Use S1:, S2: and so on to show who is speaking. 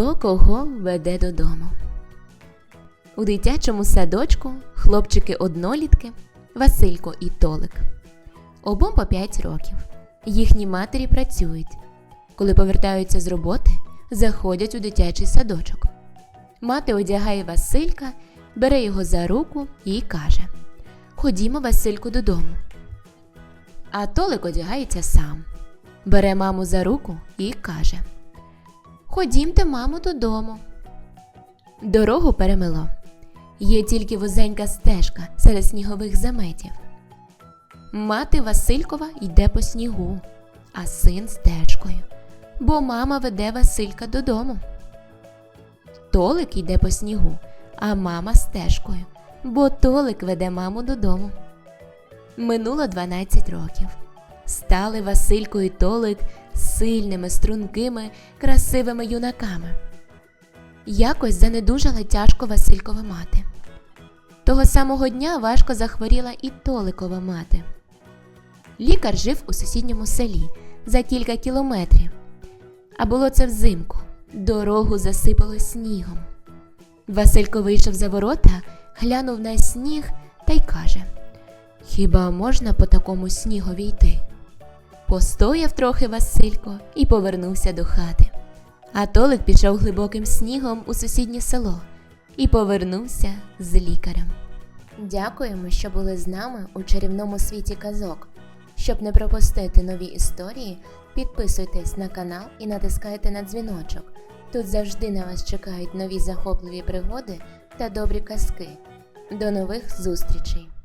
S1: Хто кого веде додому? У дитячому садочку хлопчики-однолітки Василько і Толик. Обом по 5 років. Їхні матері працюють. Коли повертаються з роботи, заходять у дитячий садочок. Мати одягає Василька, бере його за руку і каже: Ходімо, Васильку, додому. А Толик одягається сам, бере маму за руку і каже: Ходімте, мамо, додому. Дорогу перемело. Є тільки вузенька стежка серед снігових заметів. Мати Василькова йде по снігу, а син стежкою, бо мама веде Василька додому. Толик йде по снігу, а мама стежкою, бо Толик веде маму додому. Минуло 12 років. Стали Василько і Толик сильними, стрункими, красивими юнаками. Якось занедужала тяжко Василькова мати. Того самого дня важко захворіла і Толикова мати. Лікар жив у сусідньому селі за кілька кілометрів. А було це взимку. Дорогу засипало снігом. Василько вийшов за ворота, глянув на сніг та й каже: Хіба можна по такому снігові йти? Постояв трохи Василько і повернувся до хати. А Толик пішов глибоким снігом у сусіднє село і повернувся з лікарем. Дякуємо, що були з нами у чарівному світі казок. Щоб не пропустити нові історії, підписуйтесь на канал і натискайте на дзвіночок. Тут завжди на вас чекають нові захопливі пригоди та добрі казки. До нових зустрічей!